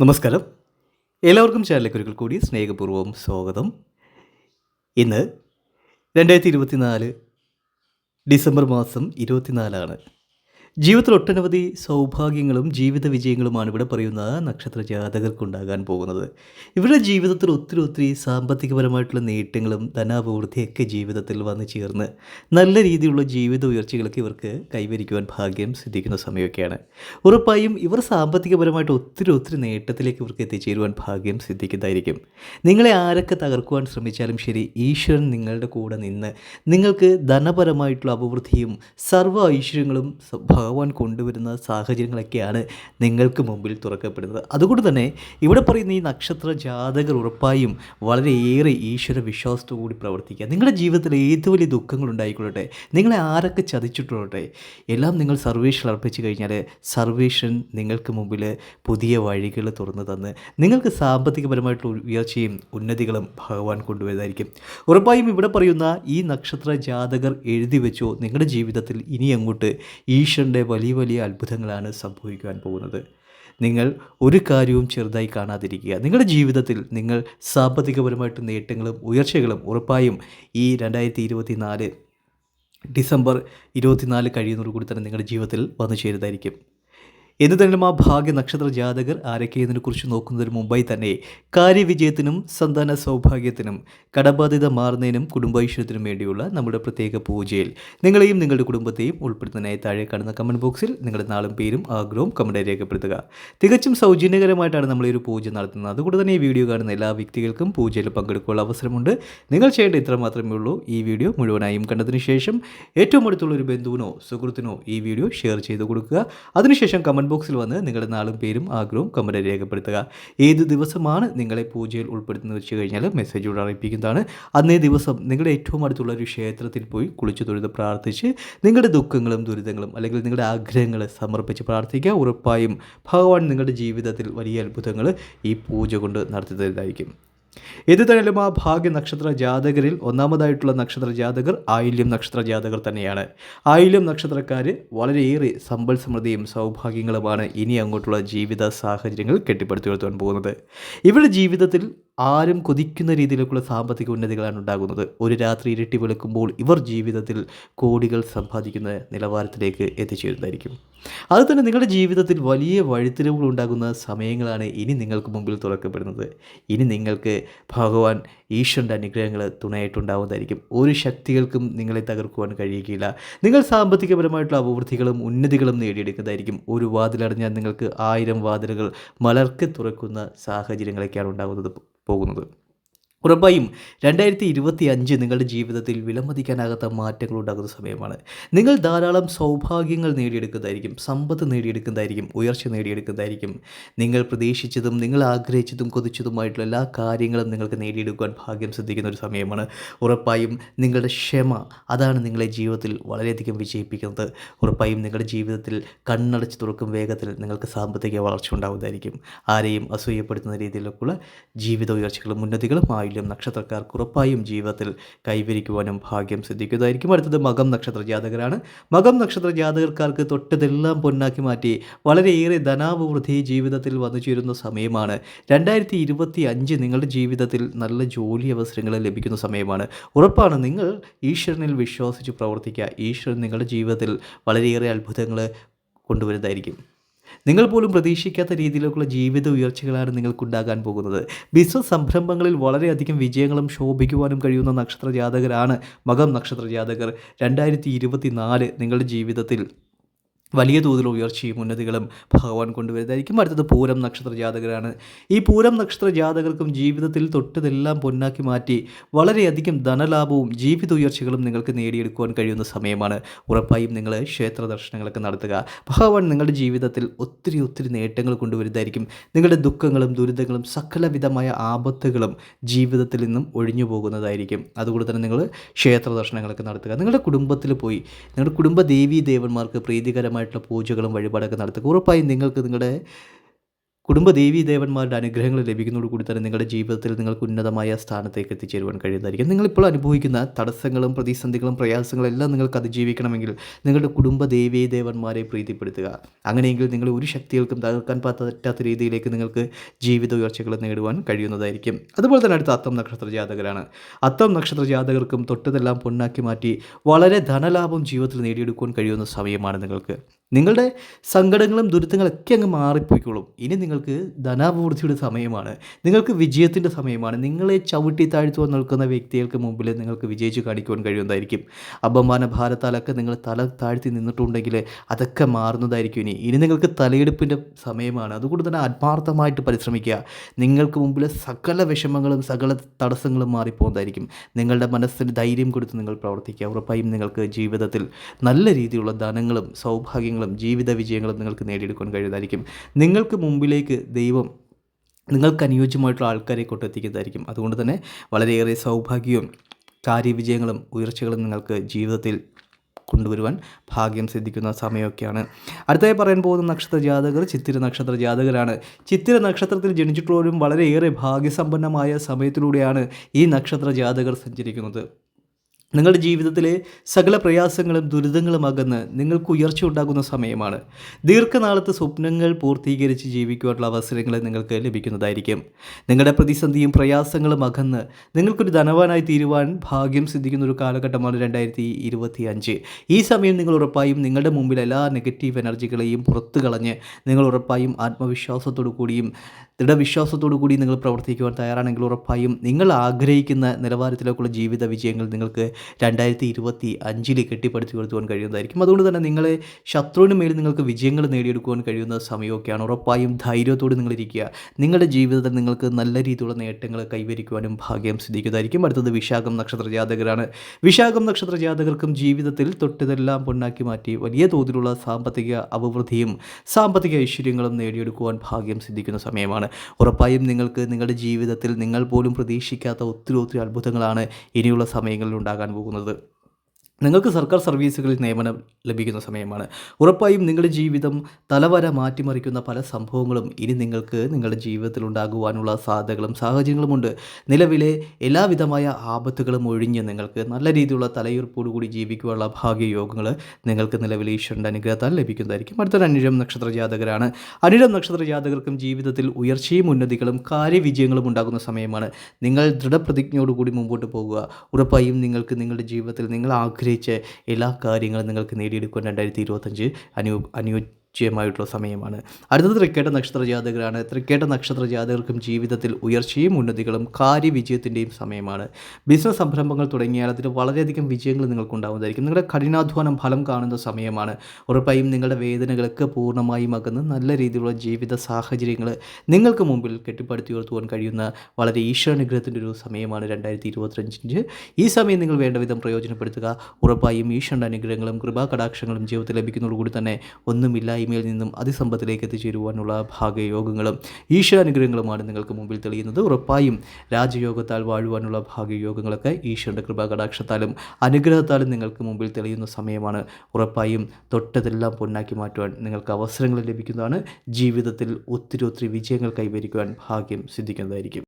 നമസ്കാരം. എല്ലാവർക്കും ചാനലിലേക്ക് ഒരിക്കൽ കൂടി സ്നേഹപൂർവം സ്വാഗതം. ഇന്ന് രണ്ടായിരത്തി ഇരുപത്തിനാല് ഡിസംബർ മാസം ഇരുപത്തിനാലാണ്. ജീവിതത്തിൽ ഒട്ടനവധി സൗഭാഗ്യങ്ങളും ജീവിത വിജയങ്ങളുമാണ് ഇവിടെ പറയുന്ന നക്ഷത്ര ജാതകർക്കുണ്ടാകാൻ പോകുന്നത്. ഇവരുടെ ജീവിതത്തിൽ ഒത്തിരി ഒത്തിരി സാമ്പത്തികപരമായിട്ടുള്ള നേട്ടങ്ങളും ധനാഭിവൃദ്ധിയൊക്കെ ജീവിതത്തിൽ വന്നു ചേർന്ന് നല്ല രീതിയിലുള്ള ജീവിത ഉയർച്ചകളൊക്കെ ഇവർക്ക് കൈവരിക്കുവാൻ ഭാഗ്യം സിദ്ധിക്കുന്ന സമയമൊക്കെയാണ്. ഉറപ്പായും ഇവർ സാമ്പത്തികപരമായിട്ട് ഒത്തിരി ഒത്തിരി നേട്ടത്തിലേക്ക് ഇവർക്ക് എത്തിച്ചേരുവാൻ ഭാഗ്യം സിദ്ധിക്കുന്നതായിരിക്കും. നിങ്ങളെ ആരൊക്കെ തകർക്കുവാൻ ശ്രമിച്ചാലും ശരി ഈശ്വരൻ നിങ്ങളുടെ കൂടെ നിന്ന് നിങ്ങൾക്ക് ധനപരമായിട്ടുള്ള അഭിവൃദ്ധിയും സർവ ഐശ്വര്യങ്ങളും ഭഗവാൻ കൊണ്ടുവരുന്ന സാഹചര്യങ്ങളൊക്കെയാണ് നിങ്ങൾക്ക് മുമ്പിൽ തുറക്കപ്പെടുന്നത്. അതുകൊണ്ട് തന്നെ ഇവിടെ പറയുന്ന ഈ നക്ഷത്ര ജാതകർ ഉറപ്പായും വളരെയേറെ ഈശ്വര വിശ്വാസത്തോടുകൂടി പ്രവർത്തിക്കുക. നിങ്ങളുടെ ജീവിതത്തിൽ ഏത് വലിയ ദുഃഖങ്ങൾ ഉണ്ടായിക്കൊള്ളട്ടെ നിങ്ങളെ ആരൊക്കെ ചതിച്ചിട്ടുള്ളട്ടെ എല്ലാം നിങ്ങൾ സർവേഷൻ അർപ്പിച്ചു കഴിഞ്ഞാൽ സർവേഷൻ നിങ്ങൾക്ക് മുമ്പിൽ പുതിയ വഴികൾ തുറന്നു തന്ന് നിങ്ങൾക്ക് സാമ്പത്തികപരമായിട്ടുള്ള ഉയർച്ചയും ഉന്നതികളും ഭഗവാൻ കൊണ്ടുവരുന്നതായിരിക്കും. ഉറപ്പായും ഇവിടെ പറയുന്ന ഈ നക്ഷത്ര ജാതകർ എഴുതി വെച്ചോ നിങ്ങളുടെ ജീവിതത്തിൽ ഇനി അങ്ങോട്ട് ഈശ്വരന്റെ വലിയ വലിയ അത്ഭുതങ്ങളാണ് സംഭവിക്കുവാൻ പോകുന്നത്. നിങ്ങൾ ഒരു കാര്യവും ചെറുതായി കാണാതിരിക്കുക. നിങ്ങളുടെ ജീവിതത്തിൽ നിങ്ങൾ സാമ്പത്തികപരമായിട്ട് നേട്ടങ്ങളും ഉയർച്ചകളും ഉറപ്പായും ഈ രണ്ടായിരത്തി ഇരുപത്തി നാല് ഡിസംബർ ഇരുപത്തിനാല് കഴിയുന്നതോടുകൂടി തന്നെ നിങ്ങളുടെ ജീവിതത്തിൽ വന്നു ചേരുന്നതായിരിക്കും. തന്നെ ആ ഭാഗ്യ നക്ഷത്ര ജാതകർ ആരൊക്കെ കുറിച്ച് നോക്കുന്നതിന് മുമ്പായി തന്നെ കാര്യവിജയത്തിനും സന്താന സൗഭാഗ്യത്തിനും കടബാധ്യത മാറുന്നതിനും കുടുംബൈശ്വര്യത്തിനും വേണ്ടിയുള്ള നമ്മുടെ പ്രത്യേക പൂജയിൽ നിങ്ങളെയും നിങ്ങളുടെ കുടുംബത്തെയും ഉൾപ്പെടുത്തുന്നതിനായി താഴെ കാണുന്ന കമന്റ് ബോക്സിൽ നിങ്ങളുടെ നാളും പേരും ആഗ്രഹവും കമന്റായി രേഖപ്പെടുത്തുക തികച്ചും സൗജന്യകരമായിട്ടാണ് നമ്മൾ ഈ ഒരു പൂജ നടത്തുന്നത്. അതുകൊണ്ട് തന്നെ ഈ വീഡിയോ കാണുന്ന എല്ലാ വ്യക്തികൾക്കും പൂജയിൽ പങ്കെടുക്കാനുള്ള അവസരമുണ്ട്. നിങ്ങൾ ചെയ്യേണ്ട ഇത്ര മാത്രമേ ഉള്ളൂ. ഈ വീഡിയോ മുഴുവനായും കണ്ടതിന് ശേഷം ഏറ്റവും അടുത്തുള്ള ഒരു ബന്ധുവിനോ സുഹൃത്തിനോ ഈ വീഡിയോ ഷെയർ ചെയ്ത് കൊടുക്കുക. അതിനുശേഷം കമന്റ് ബോക്സിൽ വന്ന് നിങ്ങളുടെ നാളും പേരും ആഗ്രഹവും കമന്റ് രേഖപ്പെടുത്തുക. ഏത് ദിവസമാണ് നിങ്ങളെ പൂജയിൽ ഉൾപ്പെടുത്തുന്നത് വെച്ച് കഴിഞ്ഞാൽ മെസ്സേജോട് അറിയിപ്പിക്കുന്നതാണ്. അന്നേ ദിവസം നിങ്ങളുടെ ഏറ്റവും അടുത്തുള്ള ഒരു ക്ഷേത്രത്തിൽ പോയി കുളിച്ചു തൊഴുത് പ്രാർത്ഥിച്ച് നിങ്ങളുടെ ദുഃഖങ്ങളും ദുരിതങ്ങളും അല്ലെങ്കിൽ നിങ്ങളുടെ ആഗ്രഹങ്ങൾ സമർപ്പിച്ച് പ്രാർത്ഥിക്കുക. ഉറപ്പായും ഭഗവാൻ നിങ്ങളുടെ ജീവിതത്തിൽ വലിയ അത്ഭുതങ്ങൾ ഈ പൂജ കൊണ്ട് നടത്തി തരുന്നതായിരിക്കും. ഇത് തന്നെയും ആ ഭാഗ്യ നക്ഷത്ര ജാതകരിൽ ഒന്നാമതായിട്ടുള്ള നക്ഷത്ര ജാതകർ ആയില്യം നക്ഷത്ര ജാതകർ തന്നെയാണ്. ആയില്യം നക്ഷത്രക്കാർ വളരെയേറെ സമ്പൽ സമൃദ്ധിയും സൗഭാഗ്യങ്ങളുമാണ് ഇനി അങ്ങോട്ടുള്ള ജീവിത സാഹചര്യങ്ങൾ കെട്ടിപ്പടുത്തുയർത്തുവാൻ പോകുന്നത്. ഇവരുടെ ജീവിതത്തിൽ ആരും കൊതിക്കുന്ന രീതിയിലേക്കുള്ള സാമ്പത്തിക ഉന്നതികളാണ് ഉണ്ടാകുന്നത്. ഒരു രാത്രി ഇരട്ടി വെളുക്കുമ്പോൾ ഇവർ ജീവിതത്തിൽ കോടികൾ സമ്പാദിക്കുന്ന നിലവാരത്തിലേക്ക് എത്തിച്ചേരുന്നതായിരിക്കും. അത് തന്നെ നിങ്ങളുടെ ജീവിതത്തിൽ വലിയ വഴിത്തിരിവുകൾ ഉണ്ടാകുന്ന സമയങ്ങളാണ് ഇനി നിങ്ങൾക്ക് മുമ്പിൽ തുറക്കപ്പെടുന്നത്. ഇനി നിങ്ങൾക്ക് ഭഗവാൻ ഈശ്വരന്റെ അനുഗ്രഹങ്ങൾ തുണയായിട്ടുണ്ടാവുന്നതായിരിക്കും. ഒരു ശക്തികൾക്കും നിങ്ങളെ തകർക്കുവാൻ കഴിയുകയില്ല. നിങ്ങൾ സാമ്പത്തികപരമായിട്ടുള്ള അഭിവൃദ്ധികളും ഉന്നതികളും നേടിയെടുക്കുന്നതായിരിക്കും. ഒരു വാതിലടഞ്ഞാൽ നിങ്ങൾക്ക് ആയിരം വാതിലുകൾ മലർക്കെ തുറക്കുന്ന സാഹചര്യങ്ങളൊക്കെയാണ് ഉണ്ടാകുന്നത്. പോകുന്നത്. ഉറപ്പായും രണ്ടായിരത്തി ഇരുപത്തി അഞ്ച് നിങ്ങളുടെ ജീവിതത്തിൽ വിലമതിക്കാനാകാത്ത മാറ്റങ്ങൾ ഉണ്ടാകുന്ന സമയമാണ്. നിങ്ങൾ ധാരാളം സൗഭാഗ്യങ്ങൾ നേടിയെടുക്കുന്നതായിരിക്കും സമ്പത്ത് നേടിയെടുക്കുന്നതായിരിക്കും ഉയർച്ച നേടിയെടുക്കുന്നതായിരിക്കും. നിങ്ങൾ പ്രതീക്ഷിച്ചതും നിങ്ങൾ ആഗ്രഹിച്ചതും കൊതിച്ചതുമായിട്ടുള്ള എല്ലാ കാര്യങ്ങളും നിങ്ങൾക്ക് നേടിയെടുക്കുവാൻ ഭാഗ്യം സിദ്ധിക്കുന്ന ഒരു സമയമാണ്. ഉറപ്പായും നിങ്ങളുടെ ക്ഷമ അതാണ് നിങ്ങളെ ജീവിതത്തിൽ വളരെയധികം വിജയിപ്പിക്കുന്നത്. ഉറപ്പായും നിങ്ങളുടെ ജീവിതത്തിൽ കണ്ണടച്ച് തുറക്കും വേഗത്തിൽ നിങ്ങൾക്ക് സാമ്പത്തിക വളർച്ച ഉണ്ടാകുന്നതായിരിക്കും. ആരെയും അസൂയപ്പെടുത്തുന്ന രീതിയിലേക്കുള്ള ജീവിത ഉയർച്ചകളും ഉന്നതികളും ആയില്യം നക്ഷത്രക്കാർക്ക് ഉറപ്പായും ജീവിതത്തിൽ കൈവരിക്കുവാനും ഭാഗ്യം സിദ്ധിക്കുന്നതായിരിക്കും. അടുത്തത് മകം നക്ഷത്ര ജാതകരാണ്. മകം നക്ഷത്ര ജാതകർക്കാർക്ക് തൊട്ടതെല്ലാം പൊന്നാക്കി മാറ്റി വളരെയേറെ ധനാഭിവൃദ്ധി ജീവിതത്തിൽ വന്നു ചേരുന്ന സമയമാണ്. രണ്ടായിരത്തി ഇരുപത്തി അഞ്ച് നിങ്ങളുടെ ജീവിതത്തിൽ നല്ല ജോലി അവസരങ്ങൾ ലഭിക്കുന്ന സമയമാണ്. ഉറപ്പാണ് നിങ്ങൾ ഈശ്വരനിൽ വിശ്വസിച്ച് പ്രവർത്തിക്കുക. ഈശ്വരൻ നിങ്ങളുടെ ജീവിതത്തിൽ വളരെയേറെ അത്ഭുതങ്ങൾ കൊണ്ടുവരുന്നതായിരിക്കും. നിങ്ങൾ പോലും പ്രതീക്ഷിക്കാത്ത രീതിയിലേക്കുള്ള ജീവിത ഉയർച്ചകളാണ് നിങ്ങൾക്കുണ്ടാകാൻ പോകുന്നത്. ബിസിനസ് സംരംഭങ്ങളിൽ വളരെയധികം വിജയങ്ങളും ശോഭിക്കുവാനും കഴിയുന്ന നക്ഷത്ര ജാതകരാണ് മകം നക്ഷത്ര ജാതകർ രണ്ടായിരത്തി നിങ്ങളുടെ ജീവിതത്തിൽ വലിയ തോതിൽ ഉയർച്ചയും ഉന്നതികളും ഭഗവാൻ കൊണ്ടുവരുന്നതായിരിക്കും. അടുത്തത് പൂരം നക്ഷത്ര ജാതകരാണ്. ഈ പൂരം നക്ഷത്ര ജാതകർക്കും ജീവിതത്തിൽ തൊട്ടതെല്ലാം പൊന്നാക്കി മാറ്റി വളരെയധികം ധനലാഭവും ജീവിത ഉയർച്ചകളും നിങ്ങൾക്ക് നേടിയെടുക്കുവാൻ കഴിയുന്ന സമയമാണ്. ഉറപ്പായും നിങ്ങൾ ക്ഷേത്ര ദർശനങ്ങളൊക്കെ നടത്തുക. ഭഗവാൻ നിങ്ങളുടെ ജീവിതത്തിൽ ഒത്തിരി ഒത്തിരി നേട്ടങ്ങൾ കൊണ്ടുവരുന്നതായിരിക്കും. നിങ്ങളുടെ ദുഃഖങ്ങളും ദുരിതങ്ങളും സകലവിധമായ ആപത്തുകളും ജീവിതത്തിൽ നിന്നും ഒഴിഞ്ഞു പോകുന്നതായിരിക്കും. അതുകൊണ്ട് തന്നെ നിങ്ങൾ ക്ഷേത്ര ദർശനങ്ങളൊക്കെ നടത്തുക. നിങ്ങളുടെ കുടുംബത്തിൽ പോയി. നിങ്ങളുടെ കുടുംബ ദേവീ ദേവന്മാർക്ക് പ്രീതികരമായിട്ടുള്ള പൂജകളും വഴിപാടൊക്കെ നടത്തുക. ഉറപ്പായും നിങ്ങൾക്ക് നിങ്ങളുടെ കുടുംബ ദേവീ ദേവന്മാരുടെ അനുഗ്രഹങ്ങൾ ലഭിക്കുന്നതോടുകൂടി തന്നെ നിങ്ങളുടെ ജീവിതത്തിൽ നിങ്ങൾക്ക് ഉന്നതമായ സ്ഥാനത്തേക്ക് എത്തിച്ചേരുവാൻ കഴിയുന്നതായിരിക്കും. നിങ്ങളിപ്പോൾ അനുഭവിക്കുന്ന തടസ്സങ്ങളും പ്രതിസന്ധികളും പ്രയാസങ്ങളും എല്ലാം നിങ്ങൾക്ക് അതിജീവിക്കണമെങ്കിൽ നിങ്ങളുടെ കുടുംബ ദേവീ ദേവന്മാരെ പ്രീതിപ്പെടുത്തുക. അങ്ങനെയെങ്കിൽ നിങ്ങൾ ഒരു ശക്തികൾക്കും തകർക്കാൻ പറ്റാത്ത രീതിയിലേക്ക് നിങ്ങൾക്ക് ജീവിത ഉയർച്ചകൾ നേടുവാൻ കഴിയുന്നതായിരിക്കും. അതുപോലെ തന്നെ അടുത്ത അത്തം നക്ഷത്ര ജാതകരാണ്. അത്തം നക്ഷത്ര ജാതകർക്കും തൊട്ടതെല്ലാം പൊന്നാക്കി മാറ്റി വളരെ ധനലാഭം ജീവിതത്തിൽ നേടിയെടുക്കുവാൻ കഴിയുന്ന സമയമാണ് നിങ്ങൾക്ക്. നിങ്ങളുടെ സങ്കടങ്ങളും ദുരിതങ്ങളൊക്കെ അങ്ങ് മാറിപ്പോയിക്കോളും. ഇനി നിങ്ങൾക്ക് ധനാഭിവൃദ്ധിയുടെ സമയമാണ്. നിങ്ങൾക്ക് വിജയത്തിന്റെ സമയമാണ്. നിങ്ങളെ ചവിട്ടി താഴ്ത്തുവാൻ നിൽക്കുന്ന വ്യക്തികൾക്ക് മുമ്പിൽ നിങ്ങൾക്ക് വിജയിച്ച് കാണിക്കുവാൻ കഴിയുന്നതായിരിക്കും. അപമാന ഭാരത്താലൊക്കെ നിങ്ങൾ തല താഴ്ത്തി നിന്നിട്ടുണ്ടെങ്കിൽ അതൊക്കെ മാറുന്നതായിരിക്കും ഇനി. ഇനി നിങ്ങൾക്ക് തലയെടുപ്പിന്റെ സമയമാണ്. അതുകൊണ്ട് തന്നെ ആത്മാർത്ഥമായിട്ട് പരിശ്രമിക്കുക. നിങ്ങൾക്ക് മുമ്പിൽ സകല വിഷമങ്ങളും സകല തടസ്സങ്ങളും മാറിപ്പോകുന്നതായിരിക്കും. നിങ്ങളുടെ മനസ്സിന് ധൈര്യം കൊടുത്ത് നിങ്ങൾ പ്രവർത്തിക്കുക. ഉറപ്പായും നിങ്ങൾക്ക് ജീവിതത്തിൽ നല്ല രീതിയിലുള്ള ധനങ്ങളും സൗഭാഗ്യങ്ങളും ജീവിത വിജയങ്ങളും നിങ്ങൾക്ക് നേടിയെടുക്കാൻ കഴിയുന്നതായിരിക്കും. നിങ്ങൾക്ക് മുമ്പിലേക്ക് ദൈവം നിങ്ങൾക്ക് അനുയോജ്യമായിട്ടുള്ള ആൾക്കാരെ കൊണ്ടെത്തിക്കുന്നതായിരിക്കും. അതുകൊണ്ട് തന്നെ വളരെയേറെ സൗഭാഗ്യവും കാര്യവിജയങ്ങളും ഉയർച്ചകളും നിങ്ങൾക്ക് ജീവിതത്തിൽ കൊണ്ടുവരുവാൻ ഭാഗ്യം സിദ്ധിക്കുന്ന സമയമൊക്കെയാണ്. അടുത്തായി പറയാൻ പോകുന്ന നക്ഷത്ര ജാതകർ ചിത്തിര നക്ഷത്ര ജാതകരാണ്. ചിത്തിര നക്ഷത്രത്തിൽ ജനിച്ചിട്ടുള്ളവരും വളരെയേറെ ഭാഗ്യസമ്പന്നമായ സമയത്തിലൂടെയാണ് ഈ നക്ഷത്ര ജാതകർ സഞ്ചരിക്കുന്നത്. നിങ്ങളുടെ ജീവിതത്തിലെ സകല പ്രയാസങ്ങളും ദുരിതങ്ങളും അകന്ന് നിങ്ങൾക്ക് ഉയർച്ച ഉണ്ടാകുന്ന സമയമാണ്. ദീർഘനാളത്തെ സ്വപ്നങ്ങൾ പൂർത്തീകരിച്ച് ജീവിക്കുവാനുള്ള അവസരങ്ങൾ നിങ്ങൾക്ക് ലഭിക്കുന്നതായിരിക്കും. നിങ്ങളുടെ പ്രതിസന്ധിയും പ്രയാസങ്ങളും അകന്ന് നിങ്ങൾക്കൊരു ധനവാനായി തീരുവാൻ ഭാഗ്യം സിദ്ധിക്കുന്ന ഒരു കാലഘട്ടമാണ് രണ്ടായിരത്തി ഇരുപത്തി അഞ്ച് ഈ സമയം നിങ്ങൾ ഉറപ്പായും നിങ്ങളുടെ മുമ്പിൽ എല്ലാ നെഗറ്റീവ് എനർജികളെയും പുറത്തു കളഞ്ഞ് നിങ്ങൾ ഉറപ്പായും ആത്മവിശ്വാസത്തോടു കൂടിയും ദൃഢവിശ്വാസത്തോടു കൂടി നിങ്ങൾ പ്രവർത്തിക്കുവാൻ തയ്യാറാണെങ്കിൽ ഉറപ്പായും നിങ്ങൾ ആഗ്രഹിക്കുന്ന നിലവാരത്തിലേക്കുള്ള ജീവിത വിജയങ്ങൾ നിങ്ങൾക്ക് രണ്ടായിരത്തി ഇരുപത്തി അഞ്ചിൽ കെട്ടിപ്പടുത്തി കൊടുത്തുവാൻ കഴിയുന്നതായിരിക്കും. അതുകൊണ്ട് തന്നെ നിങ്ങളെ ശത്രുവിന് മേൽ നിങ്ങൾക്ക് വിജയങ്ങൾ നേടിയെടുക്കുവാൻ കഴിയുന്ന സമയമൊക്കെയാണ്. ഉറപ്പായും ധൈര്യത്തോടെ നിങ്ങളിരിക്കുക. നിങ്ങളുടെ ജീവിതത്തിൽ നിങ്ങൾക്ക് നല്ല രീതിയിലുള്ള നേട്ടങ്ങൾ കൈവരിക്കുവാനും ഭാഗ്യം സിദ്ധിക്കുന്നതായിരിക്കും. അടുത്തത് വിശാഖം നക്ഷത്ര ജാതകരാണ്. വിശാഖം നക്ഷത്ര ജാതകർക്കും ജീവിതത്തിൽ തൊട്ടതെല്ലാം പൊണ്ണാക്കി മാറ്റി വലിയ തോതിലുള്ള സാമ്പത്തിക അഭിവൃദ്ധിയും സാമ്പത്തിക ഐശ്വര്യങ്ങളും നേടിയെടുക്കുവാൻ ഭാഗ്യം സിദ്ധിക്കുന്ന സമയമാണ്. ഉറപ്പായും നിങ്ങൾക്ക് നിങ്ങളുടെ ജീവിതത്തിൽ നിങ്ങൾ പോലും പ്രതീക്ഷിക്കാത്ത ഒത്തിരി ഒത്തിരി അത്ഭുതങ്ങളാണ് ഇനിയുള്ള സമയങ്ങളിൽ ഉണ്ടാകാൻ പോകുന്നത്. നിങ്ങൾക്ക് സർക്കാർ സർവീസുകളിൽ നിയമനം ലഭിക്കുന്ന സമയമാണ്. ഉറപ്പായും നിങ്ങളുടെ ജീവിതം തലവര മാറ്റിമറിക്കുന്ന പല സംഭവങ്ങളും ഇനി നിങ്ങൾക്ക് നിങ്ങളുടെ ജീവിതത്തിൽ ഉണ്ടാകുവാനുള്ള സാധ്യതകളും സാഹചര്യങ്ങളുമുണ്ട് നിലവിലെ എല്ലാവിധമായ ആപത്തുകളും ഒഴിഞ്ഞ് നിങ്ങൾക്ക് നല്ല രീതിയിലുള്ള തലയുറപ്പോടുകൂടി ജീവിക്കുവാനുള്ള ഭാഗ്യയോഗങ്ങൾ നിങ്ങൾക്ക് നിലവിൽ ഈശ്വരന്റെ അനുഗ്രഹത്താൽ ലഭിക്കുന്നതായിരിക്കും. അടുത്തൊരു അനിഴം നക്ഷത്ര ജാതകരാണ്. അനിഴം നക്ഷത്ര ജാതകർക്കും ജീവിതത്തിൽ ഉയർച്ചയും ഉന്നതികളും കാര്യവിജയങ്ങളും ഉണ്ടാകുന്ന സമയമാണ്. നിങ്ങൾ ദൃഢപ്രതിജ്ഞയോടുകൂടി മുമ്പോട്ട് പോകുക. ഉറപ്പായും നിങ്ങൾക്ക് നിങ്ങളുടെ ജീവിതത്തിൽ നിങ്ങൾ ആഗ്രഹിച്ച എല്ലാ കാര്യങ്ങളും നിങ്ങൾക്ക് നേടിയെടുക്കുവാൻ രണ്ടായിരത്തി ഇരുപത്തഞ്ച് അനു അനുയോജ്യമായിട്ടുള്ള സമയമാണ്. അടുത്തത് തൃക്കേട്ട നക്ഷത്ര ജാതകരാണ്. തൃക്കേട്ട നക്ഷത്ര ജാതകർക്കും ജീവിതത്തിൽ ഉയർച്ചയും ഉന്നതികളും കാര്യവിജയത്തിന്റെയും സമയമാണ്. ബിസിനസ് സംരംഭങ്ങൾ തുടങ്ങിയാൽ അതിന് വളരെയധികം വിജയങ്ങൾ നിങ്ങൾക്കുണ്ടാവുന്നതായിരിക്കും. നിങ്ങളുടെ കഠിനാധ്വാനം ഫലം കാണുന്ന സമയമാണ്. ഉറപ്പായും നിങ്ങളുടെ വേദനകളൊക്കെ പൂർണമായും അകന്ന് നല്ല രീതിയിലുള്ള ജീവിത സാഹചര്യങ്ങൾ നിങ്ങൾക്ക് മുമ്പിൽ കെട്ടിപ്പടുത്തി ഉയർത്തുവാൻ കഴിയുന്ന വളരെ ഈശ്വരനുഗ്രഹത്തിന്റെ ഒരു സമയമാണ് രണ്ടായിരത്തി ഇരുപത്തഞ്ചിഞ്ച് ഈ സമയം നിങ്ങൾ വേണ്ട വിധം പ്രയോജനപ്പെടുത്തുക. ഉറപ്പായും ഈശ്വരന്റെ അനുഗ്രഹങ്ങളും കൃപാ കടാക്ഷങ്ങളും ജീവിതത്തിൽ ലഭിക്കുന്നതോടുകൂടി തന്നെ ഒന്നുമില്ലായ്മയിൽ നിന്നും അതിസമ്പത്തിലേക്ക് എത്തിച്ചേരുവാനുള്ള ഭാഗ്യയോഗങ്ങളും ഈശ്വരാനുഗ്രഹങ്ങളുമാണ് നിങ്ങൾക്ക് മുമ്പിൽ തെളിയുന്നത്. ഉറപ്പായും രാജയോഗത്താൽ വാഴുവാനുള്ള ഭാഗ്യയോഗങ്ങളൊക്കെ ഈശ്വരന്റെ കൃപാ കടാക്ഷത്താലും അനുഗ്രഹത്താലും നിങ്ങൾക്ക് മുമ്പിൽ തെളിയുന്ന സമയമാണ്. ഉറപ്പായും തൊട്ടതെല്ലാം പൊന്നാക്കി മാറ്റുവാൻ നിങ്ങൾക്ക് അവസരങ്ങൾ ലഭിക്കുന്നതാണ്. ജീവിതത്തിൽ ഒത്തിരി ഒത്തിരി വിജയങ്ങൾ കൈവരിക്കുവാൻ ഭാഗ്യം സിദ്ധിക്കുന്നതായിരിക്കും.